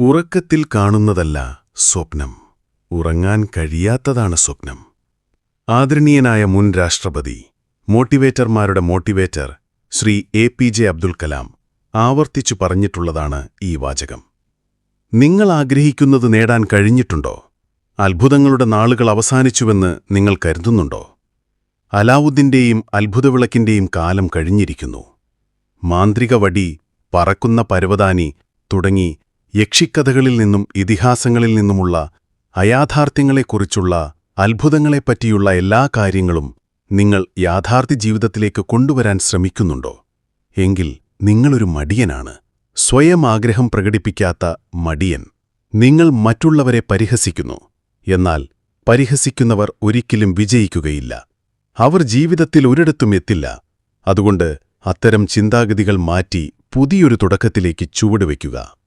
ഉറക്കത്തിൽ കാണുന്നതല്ല സ്വപ്നം. ഉറങ്ങാൻ കഴിയാത്തതാണ് സ്വപ്നം. ആദരണീയനായ മുൻ രാഷ്ട്രപതി മോട്ടിവേറ്റർമാരുടെ motivator Shri A P J Abdul Kalam ആവർത്തിച്ചു പറഞ്ഞിട്ടുള്ളതാണ് ഈ വാചകം. നിങ്ങൾ ആഗ്രഹിക്കുന്നത് നേടാൻ കഴിഞ്ഞിട്ടുണ്ടോ? അത്ഭുതങ്ങളുടെ നാളുകൾ അവസാനിച്ചുവെന്ന് നിങ്ങൾ കരുതുന്നുണ്ടോ? അലാവുദ്ദിന്റെയും അത്ഭുതവിളക്കിന്റെയും കാലം കഴിഞ്ഞിരിക്കുന്നു. മാന്ത്രിക വടി പറക്കുന്ന പരവതാനി തുടങ്ങി യക്ഷിക്കഥകളിൽ നിന്നും ഇതിഹാസങ്ങളിൽ നിന്നുമുള്ള അയാഥാർത്ഥ്യങ്ങളെക്കുറിച്ചുള്ള അത്ഭുതങ്ങളെപ്പറ്റിയുള്ള എല്ലാ കാര്യങ്ങളും നിങ്ങൾ യാഥാർത്ഥ്യ ജീവിതത്തിലേക്ക് കൊണ്ടുവരാൻ ശ്രമിക്കുന്നുണ്ടോ? എങ്കിൽ നിങ്ങളൊരു മടിയനാണ്. സ്വയം ആഗ്രഹം പ്രകടിപ്പിക്കാത്ത മടിയൻ. നിങ്ങൾ മറ്റുള്ളവരെ പരിഹസിക്കുന്നു. എന്നാൽ പരിഹസിക്കുന്നവർ ഒരിക്കലും വിജയിക്കുകയില്ല. അവർ ജീവിതത്തിൽ ഒരിടത്തും എത്തില്ല. അതുകൊണ്ട് അത്തരം ചിന്താഗതികൾ മാറ്റി പുതിയൊരു തുടക്കത്തിലേക്ക് ചുവടുവയ്ക്കുക.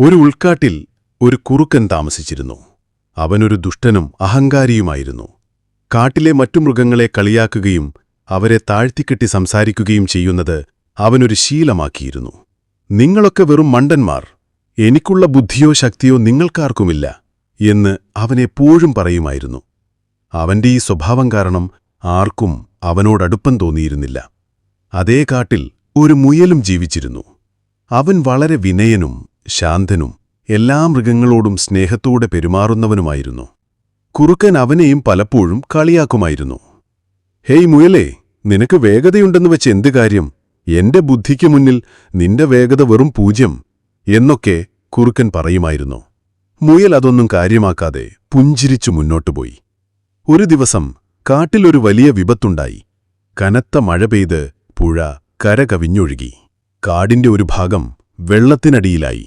ഒരു ഉൾക്കാട്ടിൽ ഒരു കുറുക്കൻ താമസിച്ചിരുന്നു. അവനൊരു ദുഷ്ടനും അഹങ്കാരിയുമായിരുന്നു. കാട്ടിലെ മറ്റു മൃഗങ്ങളെ കളിയാക്കുകയും അവരെ താഴ്ത്തിക്കെട്ടി സംസാരിക്കുകയും ചെയ്യുന്നത് അവനൊരു ശീലമാക്കിയിരുന്നു. നിങ്ങളൊക്കെ വെറും മണ്ടന്മാർ. എനിക്കുള്ള ബുദ്ധിയോ ശക്തിയോ നിങ്ങൾക്കാർക്കുമില്ല എന്ന് അവനെപ്പോഴും പറയുമായിരുന്നു. അവന്റെ ഈ സ്വഭാവം കാരണം ആർക്കും അവനോടടുപ്പം തോന്നിയിരുന്നില്ല. അതേ കാട്ടിൽ ഒരു മുയലും ജീവിച്ചിരുന്നു. അവൻ വളരെ വിനയനും ശാന്തനും എല്ലാ മൃഗങ്ങളോടും സ്നേഹത്തോടെ പെരുമാറുന്നവനുമായിരുന്നു. കുറുക്കൻ അവനെയും പലപ്പോഴും കളിയാക്കുമായിരുന്നു. ഹേയ് മുയലേ നിനക്ക് വേഗതയുണ്ടെന്ന് വെച്ച് എന്ത് കാര്യം? എന്റെ ബുദ്ധിക്ക് മുന്നിൽ നിന്റെ വേഗത വെറും പൂജ്യം എന്നൊക്കെ കുറുക്കൻ പറയുമായിരുന്നു. മുയൽ അതൊന്നും കാര്യമാക്കാതെ പുഞ്ചിരിച്ചു മുന്നോട്ടുപോയി ഒരു ദിവസം കാട്ടിലൊരു വലിയ വിപത്തുണ്ടായി. കനത്ത മഴ പെയ്ത് പുഴ കരകവിഞ്ഞൊഴുകി. കാടിന്റെ ഒരു ഭാഗം വെള്ളത്തിനടിയിലായി.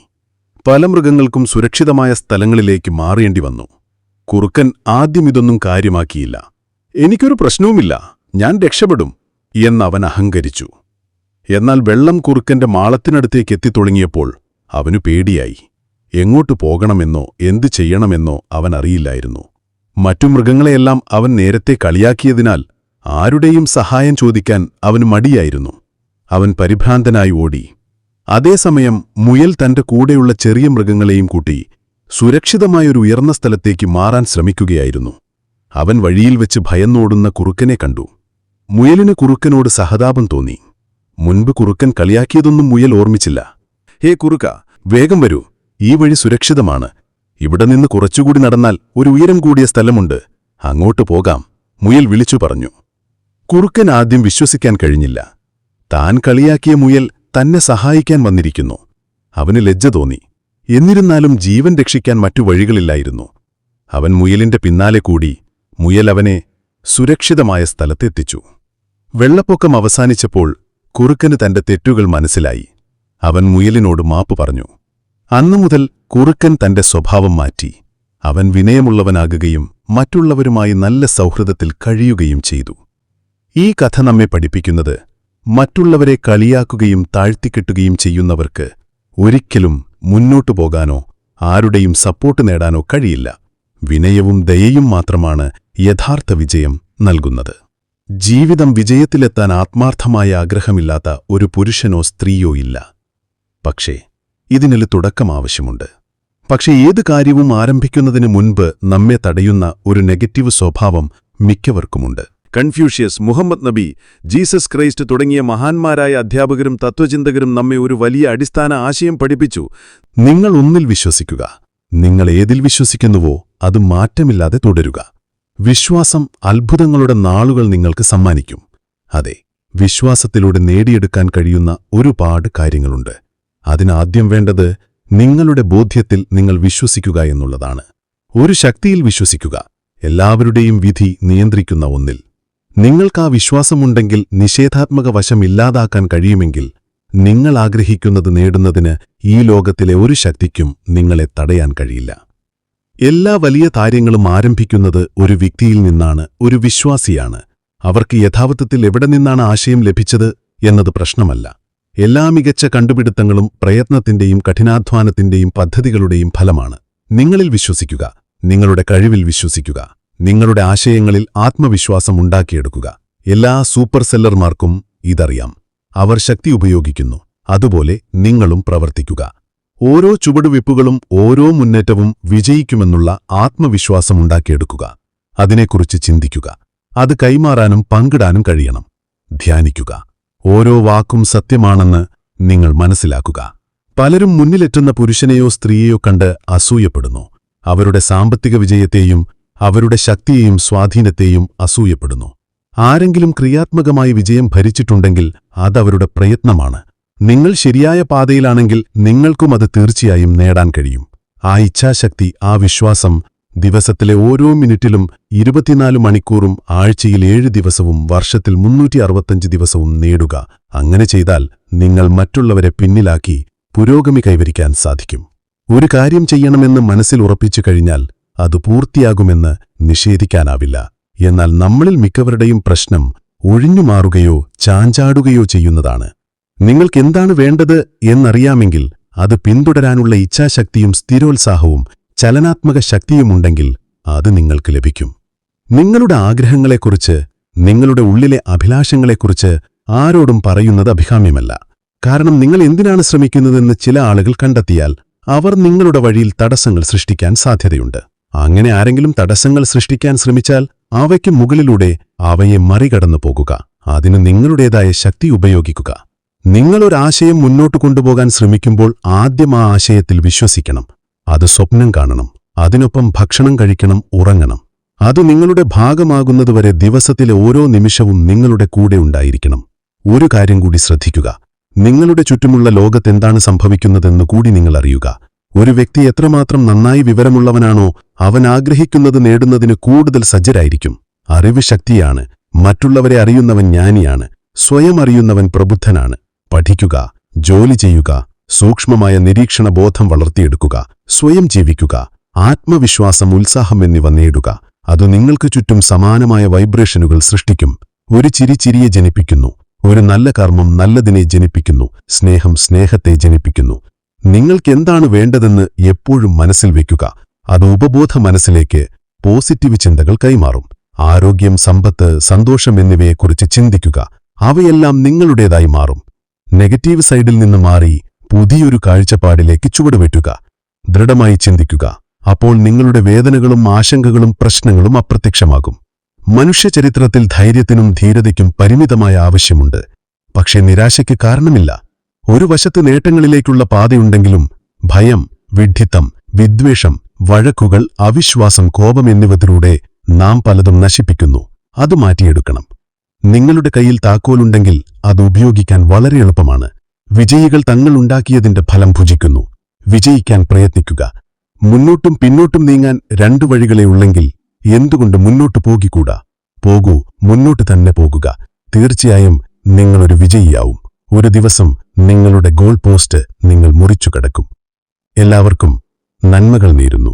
പല മൃഗങ്ങൾക്കും സുരക്ഷിതമായ സ്ഥലങ്ങളിലേക്ക് മാറേണ്ടി വന്നു. കുറുക്കൻ ആദ്യം ഇതൊന്നും കാര്യമാക്കിയില്ല. എനിക്കൊരു പ്രശ്നവുമില്ല. ഞാൻ രക്ഷപ്പെടും എന്നവൻ അഹങ്കരിച്ചു. എന്നാൽ വെള്ളം കുറുക്കന്റെ മാളത്തിനടുത്തേക്ക് എത്തിത്തുടങ്ങിയപ്പോൾ അവനു പേടിയായി. എങ്ങോട്ടു പോകണമെന്നോ എന്തു ചെയ്യണമെന്നോ അവൻ അറിയില്ലായിരുന്നു. മറ്റു മൃഗങ്ങളെയെല്ലാം അവൻ നേരത്തെ കളിയാക്കിയതിനാൽ ആരുടെയും സഹായം ചോദിക്കാൻ അവന് മടിയായിരുന്നു. അവൻ പരിഭ്രാന്തനായി ഓടി. അതേസമയം മുയൽ തന്റെ കൂടെയുള്ള ചെറിയ മൃഗങ്ങളെയും കൂട്ടി സുരക്ഷിതമായൊരു ഉയർന്ന സ്ഥലത്തേക്ക് മാറാൻ ശ്രമിക്കുകയായിരുന്നു. അവൻ വഴിയിൽ വെച്ച് ഭയന്നോടുന്ന കുറുക്കനെ കണ്ടു. മുയലിന് കുറുക്കനോട് സഹതാപം തോന്നി. മുൻപ് കുറുക്കൻ കളിയാക്കിയതൊന്നും മുയൽ ഓർമ്മിച്ചില്ല. ഹേ കുറുക്ക വേഗം വരൂ. ഈ വഴി സുരക്ഷിതമാണ്. ഇവിടെ നിന്ന് കുറച്ചുകൂടി നടന്നാൽ ഒരു ഉയരം കൂടിയ സ്ഥലമുണ്ട്. അങ്ങോട്ട് പോകാം മുയൽ വിളിച്ചു പറഞ്ഞു. കുറുക്കൻ ആദ്യം വിശ്വസിക്കാൻ കഴിഞ്ഞില്ല. താൻ കളിയാക്കിയ മുയൽ തന്നെ സഹായിക്കാൻ വന്നിരിക്കുന്നു. അവന് ലജ്ജ തോന്നി. എന്നിരുന്നാലും ജീവൻ രക്ഷിക്കാൻ മറ്റു വഴികളില്ലായിരുന്നു. അവൻ മുയലിന്റെ പിന്നാലെ കൂടി മുയൽ അവനെ സുരക്ഷിതമായ സ്ഥലത്തെത്തിച്ചു. വെള്ളപ്പൊക്കം അവസാനിച്ചപ്പോൾ കുറുക്കന് തന്റെ തെറ്റുകൾ മനസ്സിലായി. അവൻ മുയലിനോട് മാപ്പ് പറഞ്ഞു. അന്നുമുതൽ കുറുക്കൻ തന്റെ സ്വഭാവം മാറ്റി. അവൻ വിനയമുള്ളവനാകുകയും മറ്റുള്ളവരുമായി നല്ല സൗഹൃദത്തിൽ കഴിയുകയും ചെയ്തു. ഈ കഥ നമ്മെ പഠിപ്പിക്കുന്നത് മറ്റുള്ളവരെ കളിയാക്കുകയും താഴ്ത്തിക്കെട്ടുകയും ചെയ്യുന്നവർക്ക് ഒരിക്കലും മുന്നോട്ടു പോകാനോ ആരുടെയും സപ്പോർട്ട് നേടാനോ കഴിയില്ല. വിനയവും ദയയും മാത്രമാണ് യഥാർത്ഥ വിജയം നൽകുന്നത്. ജീവിതം വിജയത്തിലെത്താൻ ആത്മാർത്ഥമായ ആഗ്രഹമില്ലാത്ത ഒരു പുരുഷനോ സ്ത്രീയോ ഇല്ല. പക്ഷേ ഇതിനൊരു തുടക്കം ആവശ്യമുണ്ട്. പക്ഷേ ഏത് കാര്യവും ആരംഭിക്കുന്നതിന് മുൻപ് നമ്മെ തടയുന്ന ഒരു നെഗറ്റീവ് സ്വഭാവം മിക്കവർക്കുമുണ്ട്. കൺഫ്യൂഷ്യസ് മുഹമ്മദ് നബി ജീസസ് ക്രൈസ്റ്റ് തുടങ്ങിയ മഹാന്മാരായ അധ്യാപകരും തത്വചിന്തകരും നമ്മെ ഒരു വലിയ അടിസ്ഥാന ആശയം പഠിപ്പിച്ചു. നിങ്ങൾ ഒന്നിൽ വിശ്വസിക്കുക. നിങ്ങൾ ഏതിൽ വിശ്വസിക്കുന്നുവോ അത് മാറ്റമില്ലാതെ തുടരുക. വിശ്വാസം അത്ഭുതങ്ങളുടെ നാളുകൾ നിങ്ങൾക്ക് സമ്മാനിക്കും. അതെ വിശ്വാസത്തിലൂടെ നേടിയെടുക്കാൻ കഴിയുന്ന ഒരുപാട് കാര്യങ്ങളുണ്ട്. അതിനാദ്യം വേണ്ടത് നിങ്ങളുടെ ബോധ്യത്തിൽ നിങ്ങൾ വിശ്വസിക്കുക എന്നുള്ളതാണ്. ഒരു ശക്തിയിൽ വിശ്വസിക്കുക. എല്ലാവരുടെയും വിധി നിയന്ത്രിക്കുന്ന ഒന്നിൽ. നിങ്ങൾക്കാ വിശ്വാസമുണ്ടെങ്കിൽ നിഷേധാത്മക വശം ഇല്ലാതാക്കാൻ കഴിയുമെങ്കിൽ നിങ്ങൾ ആഗ്രഹിക്കുന്നത് നേടുന്നതിന് ഈ ലോകത്തിലെ ഒരു ശക്തിക്കും നിങ്ങളെ തടയാൻ കഴിയില്ല. എല്ലാ വലിയ കാര്യങ്ങളും ആരംഭിക്കുന്നത് ഒരു വ്യക്തിയിൽ നിന്നാണ് ഒരു വിശ്വാസിയാണ്. അവർക്ക് യഥാർത്ഥത്തിൽ എവിടെ നിന്നാണ് ആശയം ലഭിച്ചത് എന്നത് പ്രശ്നമല്ല. എല്ലാ മികച്ച കണ്ടുപിടുത്തങ്ങളും പ്രയത്നത്തിന്റെയും കഠിനാധ്വാനത്തിന്റെയും പദ്ധതികളുടെയും ഫലമാണ്. നിങ്ങളിൽ വിശ്വസിക്കുക നിങ്ങളുടെ കഴിവിൽ വിശ്വസിക്കുക. നിങ്ങളുടെ ആശയങ്ങളിൽ ആത്മവിശ്വാസം ഉണ്ടാക്കിയെടുക്കുക. എല്ലാ സൂപ്പർ സെല്ലർമാർക്കും ഇതറിയാം. അവർ ശക്തി ഉപയോഗിക്കുന്നു. അതുപോലെ നിങ്ങളും പ്രവർത്തിക്കുക. ഓരോ ചുവടുവയ്പ്പുകളും ഓരോ മുന്നേറ്റവും വിജയിക്കുമെന്നുള്ള ആത്മവിശ്വാസമുണ്ടാക്കിയെടുക്കുക അതിനെക്കുറിച്ച് ചിന്തിക്കുക. അത് കൈമാറാനും പങ്കിടാനും കഴിയണം. ധ്യാനിക്കുക. ഓരോ വാക്കും സത്യമാണെന്ന് നിങ്ങൾ മനസ്സിലാക്കുക. പലരും മുന്നിലെത്തുന്ന പുരുഷനെയോ സ്ത്രീയെയോ കണ്ട് അസൂയപ്പെടുന്നു. അവരുടെ സാമ്പത്തിക വിജയത്തെയും അവരുടെ ശക്തിയെയും സ്വാധീനത്തെയും അസൂയപ്പെടുന്നു. ആരെങ്കിലും ക്രിയാത്മകമായി വിജയം ഭരിച്ചിട്ടുണ്ടെങ്കിൽ അതവരുടെ പ്രയത്നമാണ്. നിങ്ങൾ ശരിയായ പാതയിലാണെങ്കിൽ നിങ്ങൾക്കും അത് തീർച്ചയായും നേടാൻ കഴിയും. ആ ഇച്ഛാശക്തി ആ വിശ്വാസം ദിവസത്തിലെ ഓരോ മിനിറ്റിലും ഇരുപത്തിനാല് മണിക്കൂറും ആഴ്ചയിൽ ഏഴ് ദിവസവും വർഷത്തിൽ മുന്നൂറ്റി അറുപത്തഞ്ച് ദിവസവും നേടുക. അങ്ങനെ ചെയ്താൽ നിങ്ങൾ മറ്റുള്ളവരെ പിന്നിലാക്കി പുരോഗമി കൈവരിക്കാൻ സാധിക്കും. ഒരു കാര്യം ചെയ്യണമെന്ന് മനസ്സിൽ ഉറപ്പിച്ചു കഴിഞ്ഞാൽ അത് പൂർത്തിയാകുമെന്ന് നിഷേധിക്കാനാവില്ല. എന്നാൽ നമ്മളിൽ മിക്കവരുടെയും പ്രശ്നം ഒഴിഞ്ഞുമാറുകയോ ചാഞ്ചാടുകയോ ചെയ്യുന്നതാണ്. നിങ്ങൾക്കെന്താണ് വേണ്ടത് എന്നറിയാമെങ്കിൽ അത് പിന്തുടരാനുള്ള ഇച്ഛാശക്തിയും സ്ഥിരോത്സാഹവും ചലനാത്മക ശക്തിയുമുണ്ടെങ്കിൽ അത് നിങ്ങൾക്ക് ലഭിക്കും. നിങ്ങളുടെ ആഗ്രഹങ്ങളെക്കുറിച്ച് നിങ്ങളുടെ ഉള്ളിലെ അഭിലാഷങ്ങളെക്കുറിച്ച് ആരോടും പറയുന്നത് അഭികാമ്യമല്ല. കാരണം നിങ്ങൾ എന്തിനാണ് ശ്രമിക്കുന്നതെന്ന് ചില ആളുകൾ കണ്ടെത്തിയാൽ അവർ നിങ്ങളുടെ വഴിയിൽ തടസ്സങ്ങൾ സൃഷ്ടിക്കാൻ സാധ്യതയുണ്ട്. അങ്ങനെ ആരെങ്കിലും തടസ്സങ്ങൾ സൃഷ്ടിക്കാൻ ശ്രമിച്ചാൽ അവയ്ക്ക് മുകളിലൂടെ അവയെ മറികടന്നു പോകുക. അതിന് നിങ്ങളുടേതായ ശക്തി ഉപയോഗിക്കുക. നിങ്ങളൊരാശയം മുന്നോട്ട് കൊണ്ടുപോകാൻ ശ്രമിക്കുമ്പോൾ ആദ്യം ആ ആശയത്തിൽ വിശ്വസിക്കണം. അത് സ്വപ്നം കാണണം. അതിനൊപ്പം ഭക്ഷണം കഴിക്കണം ഉറങ്ങണം. അത് നിങ്ങളുടെ ഭാഗമാകുന്നതുവരെ ദിവസത്തിലെ ഓരോ നിമിഷവും നിങ്ങളുടെ കൂടെ ഉണ്ടായിരിക്കണം. ഒരു കാര്യം കൂടി ശ്രദ്ധിക്കുക. നിങ്ങളുടെ ചുറ്റുമുള്ള ലോകത്തെന്താണ് സംഭവിക്കുന്നതെന്ന് കൂടി നിങ്ങൾ അറിയുക ഒരു വ്യക്തി എത്രമാത്രം നന്നായി വിവരമുള്ളവനാണോ അവൻ ആഗ്രഹിക്കുന്നത് നേടുന്നതിന് കൂടുതൽ സജ്ജരായിരിക്കും. അറിവ് ശക്തിയാണ്. മറ്റുള്ളവരെ അറിയുന്നവൻ ജ്ഞാനിയാണ്. സ്വയം അറിയുന്നവൻ പ്രബുദ്ധനാണ്. പഠിക്കുക ജോലി ചെയ്യുക സൂക്ഷ്മമായ നിരീക്ഷണ ബോധം വളർത്തിയെടുക്കുക സ്വയം ജീവിക്കുക ആത്മവിശ്വാസം ഉത്സാഹം എന്നിവ നേടുക. അത് നിങ്ങൾക്ക് ചുറ്റും സമാനമായ വൈബ്രേഷനുകൾ സൃഷ്ടിക്കും. ഒരു ചിരി ചിരിയെ ജനിപ്പിക്കുന്നു. ഒരു നല്ല കർമ്മം നല്ലതിനെ ജനിപ്പിക്കുന്നു. സ്നേഹം സ്നേഹത്തെ ജനിപ്പിക്കുന്നു. നിങ്ങൾക്കെന്താണ് വേണ്ടതെന്ന് എപ്പോഴും മനസ്സിൽ വയ്ക്കുക അത് ഉപബോധ മനസ്സിലേക്ക് പോസിറ്റീവ് ചിന്തകൾ കൈമാറും. ആരോഗ്യം സമ്പത്ത് സന്തോഷം എന്നിവയെക്കുറിച്ച് ചിന്തിക്കുക. അവയെല്ലാം നിങ്ങളുടേതായി മാറും. നെഗറ്റീവ് സൈഡിൽ നിന്ന് മാറി പുതിയൊരു കാഴ്ചപ്പാടിലേക്ക് ചുവടുവെട്ടുക ദൃഢമായി ചിന്തിക്കുക. അപ്പോൾ നിങ്ങളുടെ വേദനകളും ആശങ്കകളും പ്രശ്നങ്ങളും അപ്രത്യക്ഷമാകും. മനുഷ്യചരിത്രത്തിൽ ധൈര്യത്തിനും ധീരതയ്ക്കും പരിമിതമായ ആവശ്യമുണ്ട്. പക്ഷേ നിരാശയ്ക്ക് കാരണമില്ല. ഒരു വശത്ത് നേട്ടങ്ങളിലേക്കുള്ള പാതയുണ്ടെങ്കിലും ഭയം വിഡ്ഢിത്തം വിദ്വേഷം വഴക്കുകൾ അവിശ്വാസം കോപം എന്നിവതിലൂടെ നാം പലതും നശിപ്പിക്കുന്നു. അത് മാറ്റിയെടുക്കണം. നിങ്ങളുടെ കയ്യിൽ താക്കോലുണ്ടെങ്കിൽ അത് ഉപയോഗിക്കാൻ വളരെ എളുപ്പമാണ്. വിജയികൾ തങ്ങളുണ്ടാക്കിയതിന്റെ ഫലം ഭുജിക്കുന്നു. വിജയിക്കാൻ പ്രയത്നിക്കുക. മുന്നോട്ടും പിന്നോട്ടും നീങ്ങാൻ രണ്ടു വഴികളെ ഉള്ളെങ്കിൽ എന്തുകൊണ്ട് മുന്നോട്ട് പോകിക്കൂടാ? പോകൂ മുന്നോട്ട് തന്നെ പോകുക. തീർച്ചയായും നിങ്ങളൊരു വിജയിയാവും. ഒരു ദിവസം നിങ്ങളുടെ ഗോൾ പോസ്റ്റ് നിങ്ങൾ മുറിച്ചു കടക്കും. എല്ലാവർക്കും നന്മകൾ നേരുന്നു.